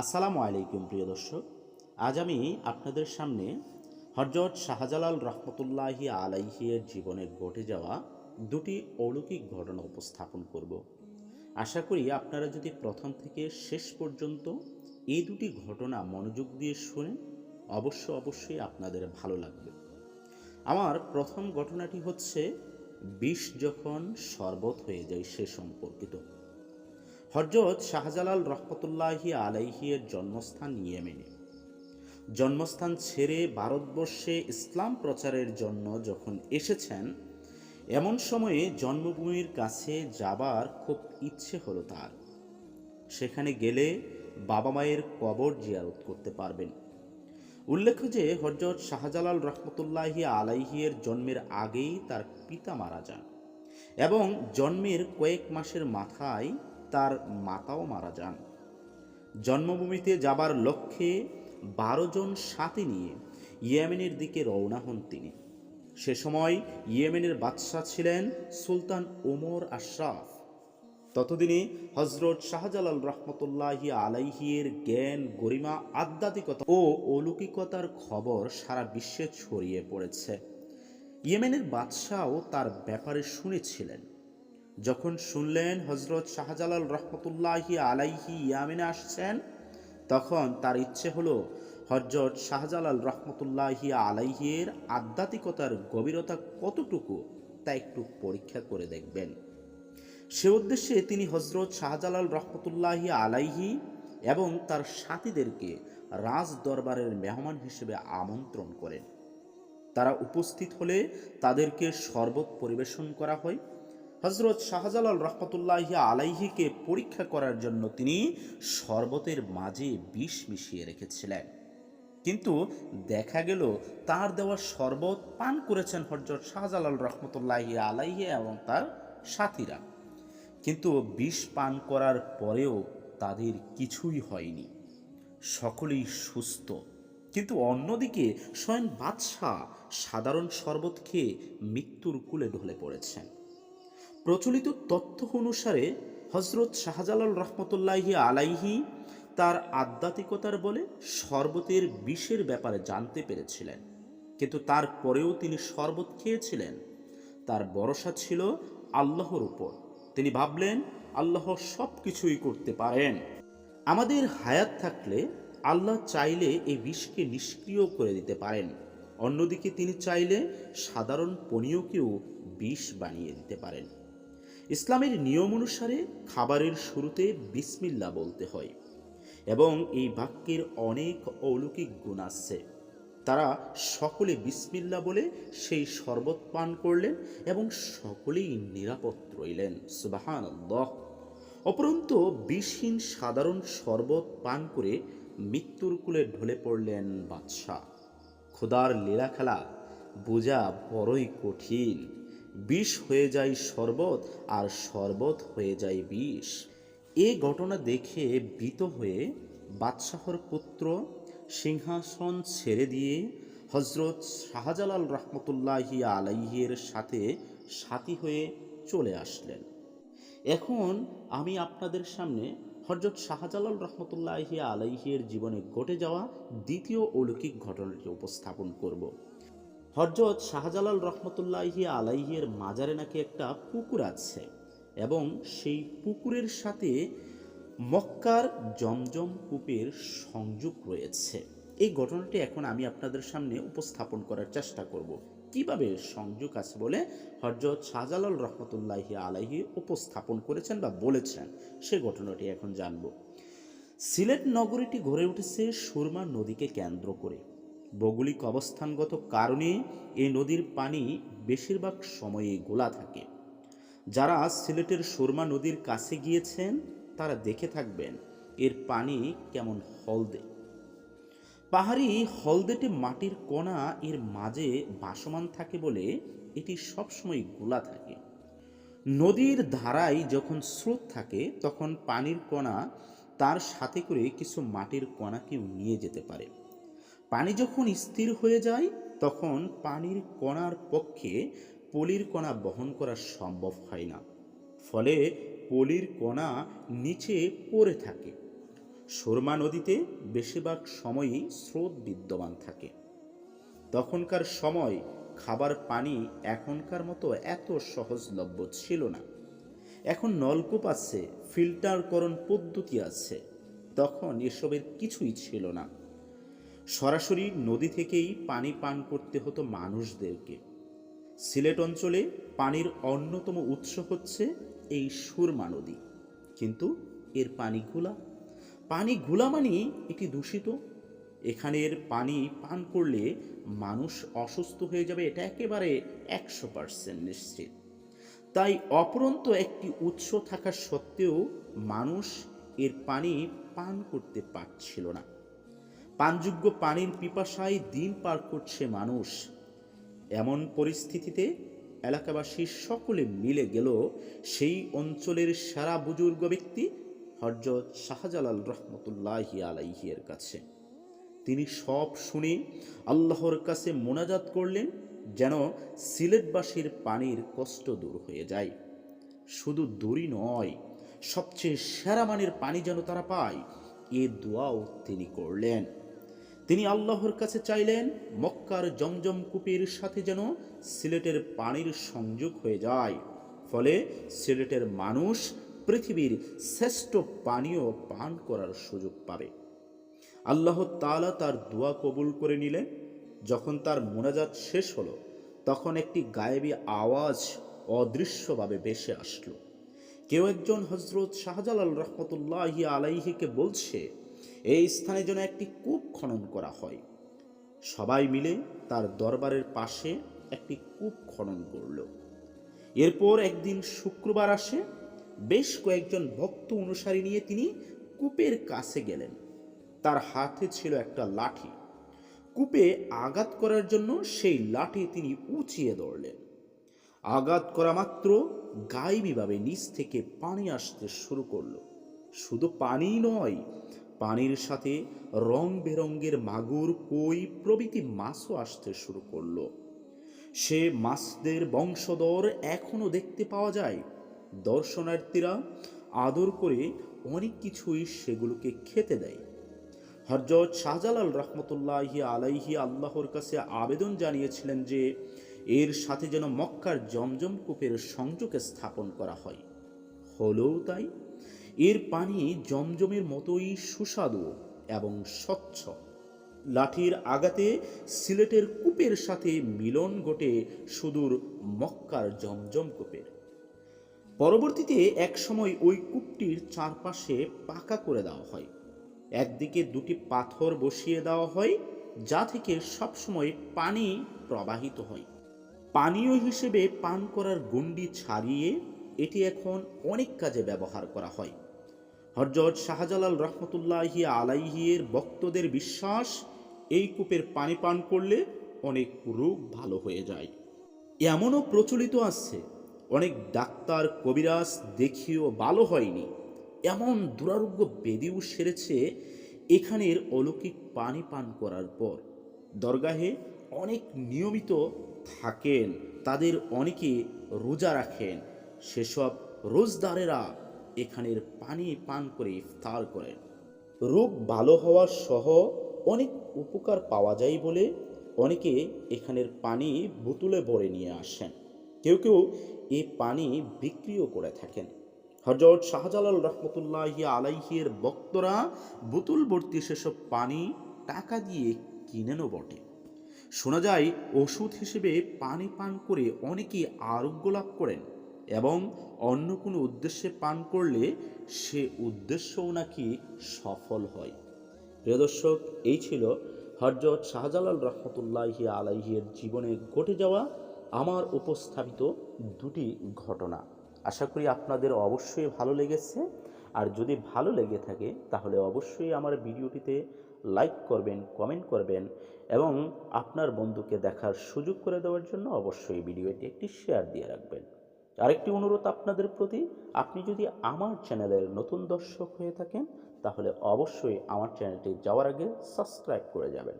আসসালামু আলাইকুম, প্রিয় দর্শক। আজ আমি আপনাদের সামনে হরজত শাহজালাল রহমতুল্লাহি আলাইহিয়ের জীবনে ঘটে যাওয়া দুটি অলৌকিক ঘটনা উপস্থাপন করব। আশা করি আপনারা যদি প্রথম থেকে শেষ পর্যন্ত এই দুটি ঘটনা মনোযোগ দিয়ে শুনেন, অবশ্য অবশ্যই আপনাদের ভালো লাগবে। আমার প্রথম ঘটনাটি হচ্ছে বিষ যখন শরবত হয়ে যায় সে সম্পর্কিত। হরজত শাহজালাল রহমতুল্লাহি আলাইহিয়ের জন্মস্থান ইয়েমেনে। জন্মস্থান ছেড়ে ভারতবর্ষে ইসলাম প্রচারের জন্য যখন এসেছেন, এমন সময়ে জন্মভূমির কাছে যাবার খুব ইচ্ছে হলো তার। সেখানে গেলে বাবা মায়ের কবর জিয়ারত করতে পারবেন। উল্লেখ্য যে হরজত শাহজালাল রহমতুল্লাহি আলাইহিয়ের জন্মের আগেই তার পিতা মারা যান এবং জন্মের কয়েক মাসের মাথায় তার মাতাও মারা যান। জন্মভূমিতে যাবার লক্ষ্যে বারো জন সাথে নিয়ে ইয়েমেনের দিকে রওনা হন তিনি। সে সময় ইয়েমেনের বাদশাহ ছিলেন সুলতান ওমর আশরাফ। ততদিনে হজরত শাহজালাল রহমতুল্লাহি আলাইহির জ্ঞান, গরিমা, আধ্যাত্মিকতা ও অলৌকিকতার খবর সারা বিশ্বে ছড়িয়ে পড়েছে। ইয়েমেনের বাদশাহও তার ব্যাপারে শুনেছিলেন। যখন শুনলেন হজরত শাহজালাল রহমতুল্লাহি আলাইহি ইয়ামেনে আসছেন, তখন তার ইচ্ছে হলো হজরত শাহজালাল রহমতুল্লাহি আলাইহির আধ্যাত্মিকতার গভীরতা কতটুকু তা একটু পরীক্ষা করে দেখবেন। সে উদ্দেশ্যে তিনি হজরত শাহজালাল রহমতুল্লাহি আলাইহি এবং তার সাথীদেরকে রাজ দরবারের মেহমান হিসেবে আমন্ত্রণ করেন। তারা উপস্থিত হলে তাদেরকে শরবত পরিবেশন করা হয়। হজরত শাহজালাল রহমতুল্লাহ আলাইহিকে পরীক্ষা করার জন্য তিনি শরবতের মাঝে বিষ মিশিয়ে রেখেছিলেন। কিন্তু দেখা গেল, তার দেওয়া শরবত পান করেছেন হজরত শাহজালাল রহমতুল্লাহ আলাইহি এবং তার সাথীরা। কিন্তু বিষ পান করার পরেও তাদের কিছুই হয়নি। সকলেই সুস্থ। কিন্তু অন্যদিকে স্বয়ং বাদশাহ সাধারণ শরবত খেয়ে মৃত্যুর কুলে ঢলে পড়েছেন। প্রচলিত তথ্য অনুসারে হজরত শাহজালাল রহমতুল্লাহি আলাইহি তার আধ্যাত্মিকতার বলে শরবতের বিষের ব্যাপারে জানতে পেরেছিলেন। কিন্তু তারপরেও তিনি শরবত খেয়েছিলেন। তার ভরসা ছিল আল্লাহর উপর। তিনি ভাবলেন, আল্লাহ সব কিছুই করতে পারেন। আমাদের হায়াত থাকলে আল্লাহ চাইলে এই বিষকে নিষ্ক্রিয় করে দিতে পারেন। অন্যদিকে তিনি চাইলে সাধারণ পনীয়কেও বিষ বানিয়ে দিতে পারেন। ইসলামের নিয়ম অনুসারে খাবারের শুরুতে বিসমিল্লা বলতে হয়। এবং এই বাক্যের অনেক অলৌকিক গুণ আছে। তারা সকলে বিসমিল্লা বলে সেই শরবত পান করলেন এবং সকলেই নিরাপদ রইলেন। সুবাহান অপরন্ত বিষহীন সাধারণ শরবত পান করে মৃত্যুর কুলে ঢলে পড়লেন বাদশাহ। খোদার লীলা খেলা বোঝা বড়ই কঠিন। বিষ হয়ে যায় শরবত আর শরবত হয়ে যায় বিষ। এ ঘটনা দেখে ভীত হয়ে বাদশাহর পুত্র সিংহাসন ছেড়ে দিয়ে হজরত শাহজালাল রহমতুল্লাহি আলাইহের সাথে সাথী হয়ে চলে আসলেন। এখন আমি আপনাদের সামনে হজরত শাহজালাল রহমতুল্লাহি আলাইহের জীবনে ঘটে যাওয়া দ্বিতীয় অলৌকিক ঘটনাটি উপস্থাপন করব। হরজত শাহজালাল রহমতুল্লাহি আলাইহের মাজারে নাকি একটা পুকুর আছে এবং সেই পুকুরের সাথে মক্কার জমজম কূপের সংযোগ রয়েছে। এই ঘটনাটি এখন আমি আপনাদের সামনে উপস্থাপন করার চেষ্টা করব। কীভাবে সংযোগ আছে বলে হরজত শাহজালাল রহমতুল্লাহি আলাইহি উপস্থাপন করেছেন বা বলেছেন, সে ঘটনাটি এখন জানব। সিলেট নগরীটি গড়ে উঠেছে সুরমা নদীকে কেন্দ্র করে। ভৌগোলিক অবস্থানগত কারণে এই নদীর পানি বেশিরভাগ সময়ে গোলা থাকে। যারা সিলেটের সুরমা নদীর কাছে গিয়েছেন, তারা দেখে থাকবেন এর পানি কেমন হলদে। পাহাড়ি হলদেটে মাটির কণা এর মাঝে বাসমান থাকে বলে এটি সবসময় গোলা থাকে। নদীর ধারায় যখন স্রোত থাকে, তখন পানির কণা তার সাথে করে কিছু মাটির কণাকেও নিয়ে যেতে পারে। পানি যখন স্থির হয়ে যায়, তখন পানির কণার পক্ষে পলির কণা বহন করা সম্ভব হয় না। ফলে পলির কণা নিচে পড়ে থাকে। সুরমা নদীতে বেশিরভাগ সময়ই স্রোত বিদ্যমান থাকে। তখনকার সময় খাবার পানি এখনকার মতো এত সহজলভ্য ছিল না। এখন নলকূপ আছে, ফিল্টারকরণ পদ্ধতি আছে। তখন এসবের কিছুই ছিল না। সরাসরি নদী থেকেই পানি পান করতে হতো মানুষদেরকে। সিলেট অঞ্চলে পানির অন্যতম উৎস হচ্ছে এই সুরমা নদী। কিন্তু এর পানি ঘোলা পানি ঘোলা মানে এটি দূষিত। এখানের পানি পান করলে মানুষ অসুস্থ হয়ে যাবে এটা একেবারে একশো পার্সেন্ট নিশ্চিত। তাই অপরন্ত একটি উৎস থাকা সত্ত্বেও মানুষ এর পানি পান করতে পারছিল না। পানযোগ্য পানির পিপাসায় দিন পার করছে মানুষ। এমন পরিস্থিতিতে এলাকাবাসী সকলে মিলে গেল সেই অঞ্চলের সারা বুজুর্গ ব্যক্তি হরজত শাহজালাল রহমতুল্লাহি আলাইহিয়ের কাছে। তিনি সব শুনে আল্লাহর কাছে মোনাজাত করলেন যেন সিলেটবাসীর পানির কষ্ট দূর হয়ে যায়। শুধু দূরই নয়, সবচেয়ে সেরা মানের পানি যেন তারা পায়, এ দোয়াও তিনি করলেন। তিনি আল্লাহর কাছে চাইলেন মক্কার জমজম কূপের সাথে যেন সিলেটের পানির সংযোগ হয়ে যায়। ফলে সিলেটের মানুষ পৃথিবীর শ্রেষ্ঠ পানীয় পান করার সুযোগ পাবে। আল্লাহ তালা তার দোয়া কবুল করে নিলেন। যখন তার মোনাজাত শেষ হলো, তখন একটি গায়েবী আওয়াজ অদৃশ্যভাবে ভেসে আসলো। কেউ একজন হজরত শাহজালাল রহমতুল্লাহি আলাইহিকে বলছে এই স্থানে যেন একটি কূপ খনন করা হয়। সবাই মিলে তার দরবারের পাশে একটি কূপ খনন করল। এরপর একদিন শুক্রবার আসে, বেশ কয়েকজন ভক্ত অনুসারী নিয়ে তিনি কূপের কাছে গেলেন। তার হাতে ছিল একটা লাঠি। কূপে আঘাত করার জন্য সেই লাঠি তিনি উঁচিয়ে ধরলেন। আঘাত করা মাত্র গায়েবীভাবে নিচ থেকে পানি আসতে শুরু করল। শুধু পানি নয় পানির সাথে রং বেরঙ্গের মাগুর কই প্রভৃতি মাছও আসতে শুরু করল। সে মাছদের বংশধর এখনও দেখতে পাওয়া যায়। দর্শনার্থীরা আদর করে অনেক কিছুই সেগুলোকে খেতে দেয়। হরজত শাহজালাল রহমতুল্লাহি আলাইহি আল্লাহর কাছে আবেদন জানিয়েছিলেন যে, এর সাথে যেন মক্কার জমজম কূপের সংযোগ স্থাপন করা হয়। হলেও তাই এর পানি জমজমের মতোই সুস্বাদু এবং স্বচ্ছ। লাঠির আগাতে সিলেটের কূপের সাথে মিলন ঘটে সুদূর মক্কার জমজম কূপের। পরবর্তীতে একসময় ওই কূপটির চারপাশে পাকা করে দেওয়া হয়। একদিকে দুটি পাথর বসিয়ে দেওয়া হয়, যা থেকে সবসময় পানি প্রবাহিত হয়। পানীয় হিসেবে পান করার গুন্ডি ছাড়িয়ে এটি এখন অনেক কাজে ব্যবহার করা হয়। হরজত শাহজালাল রহমতুল্লাহি আলাইহিয়ের ভক্তদের বিশ্বাস, এই কূপের পানি পান করলে অনেক রোগ ভালো হয়ে যায়। এমনও প্রচলিত আছে, অনেক ডাক্তার, কবিরাজ দেখিও ভালো হয়নি। এমন দুরারোগ্য বেদিও সেরেছে এখানের অলৌকিক পানি পান করার পর। দরগাহে অনেক নিয়মিত থাকেন, তাদের অনেকে রোজা রাখেন। সেসব রোজদারেরা এখানের পানি পান করে ইফতার করেন। রোগ ভালো হওয়া সহ অনেক উপকার পাওয়া যায় বলে অনেকে এখানের পানি বোতলে ভরে নিয়ে আসেন। কেউ কেউ এই পানি বিক্রিও করে থাকেন। হজরত শাহজালাল রহমতুল্লাহ আলাইহির বক্তরা বোতল ভর্তি সেসব পানি টাকা দিয়ে কিনেনও বটে। শোনা যায়, ওষুধ হিসেবে পানি পান করে অনেকে আরোগ্য লাভ করেন। এবং অন্য কোনো উদ্দেশ্যে পান করলে সে উদ্দেশ্যও নাকি সফল হয়। প্রিয় দর্শক, এই ছিল হরজত শাহজালাল রহমতুল্লাহি আলাইহির জীবনে ঘটে যাওয়া আমার উপস্থাপিত দুটি ঘটনা। আশা করি আপনাদের অবশ্যই ভালো লেগেছে। আর যদি ভালো লেগে থাকে, তাহলে অবশ্যই আমার ভিডিওটিতে লাইক করবেন, কমেন্ট করবেন এবং আপনার বন্ধুকে দেখার সুযোগ করে দেওয়ার জন্য অবশ্যই ভিডিওটি একটি শেয়ার দিয়ে রাখবেন। আরেকটি অনুরোধ আপনাদের প্রতি, আপনি যদি আমার চ্যানেলের নতুন দর্শক হয়ে থাকেন, তাহলে অবশ্যই আমার চ্যানেলটি যাওয়ার আগে সাবস্ক্রাইব করে যাবেন।